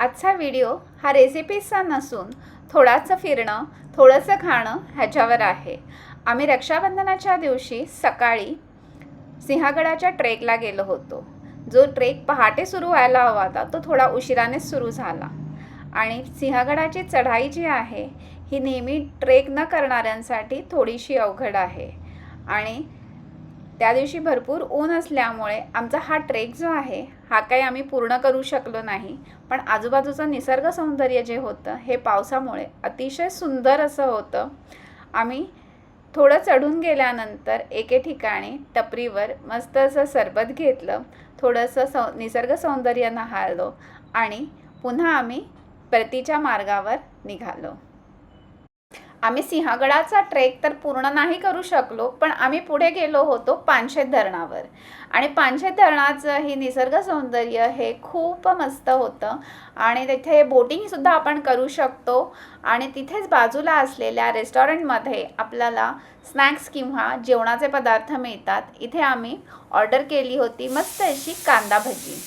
आजचा व्हिडिओ हा रेसिपीजचा नसून थोडाचं फिरणं थोडंसं खाणं ह्याच्यावर आहे. आम्ही रक्षाबंधनाच्या दिवशी सकाळी सिंहगडाच्या ट्रेकला गेलो होतो. जो ट्रेक पहाटे सुरू व्हायला हवा होता तो थोडा उशिरानेच सुरू झाला. आणि सिंहगडाची चढाई जी आहे ही नेहमी ट्रेक न करणाऱ्यांसाठी थोडीशी अवघड आहे. आणि त्या दिवशी भरपूर ऊन असल्यामुळे आमचा हा ट्रेक जो आहे हा काही आम्ही पूर्ण करू शकलो नाही. पण आजूबाजूचं निसर्ग सौंदर्य जे होतं हे पावसामुळे अतिशय सुंदर असं होतं. आम्ही थोडं चढून गेल्यानंतर एके ठिकाणी टपरीवर मस्त असं सरबत घेतलं थोडंसं सौ निसर्ग सौंदर्य नहाळलो आणि पुन्हा आम्ही परतीच्या मार्गावर निघालो. आम्ही सिंहगडाचा ट्रेक तर पूर्ण नाही करू शकलो पण आम्ही पुढे गेलो होतो पानशेत धरणावर. आणि पानशेत धरणाचं हे निसर्ग सौंदर्य हे खूप मस्त होतं. आणि तिथे बोटिंगसुद्धा आपण करू शकतो. आणि तिथेच बाजूला असलेल्या रेस्टॉरंटमध्ये आपल्याला स्नॅक्स किंवा जेवणाचे पदार्थ मिळतात. इथे आम्ही ऑर्डर केली होती मस्त अशी कांदा भजी.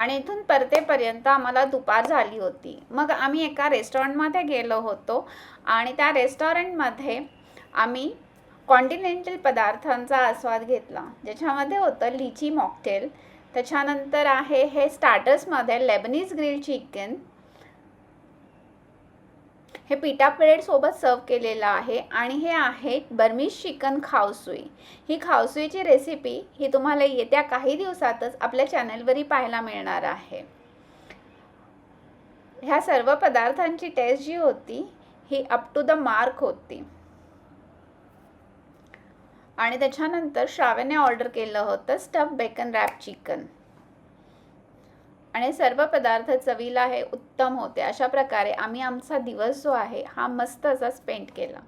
आणि इथून परतेपर्यंत आम्हाला दुपार झाली होती. मग आम्ही एका रेस्टॉरंटमध्ये गेलो होतो आणि त्या रेस्टॉरंटमध्ये आम्ही कॉन्टिनेंटल पदार्थांचा आस्वाद घेतला. ज्याच्यामध्ये होतं लिची मॉकटेल. त्याच्यानंतर आहे हे स्टार्टर्समध्ये लेबनीज ग्रिल चिकन. हे पिटा सोबत सर्व केलेलं आहे. आणि हे आहे बर्मीश चिकन खावसुई ही खावसुईची रेसिपी ही तुम्हाला येत्या काही दिवसातच आपल्या चॅनलवरही पाहायला मिळणार आहे. ह्या सर्व पदार्थांची टेस्ट जी होती ही अप टू द मार्क होती. आणि त्याच्यानंतर श्राव्याने ऑर्डर केलं होतं स्टफ बेकन रॅप चिकन आणि सर्व पदार्थ चवीला हे उत्तम होते. अशा प्रकारे आम्ही आमचा दिवस जो आहे हा मस्त असा स्पेंड केला.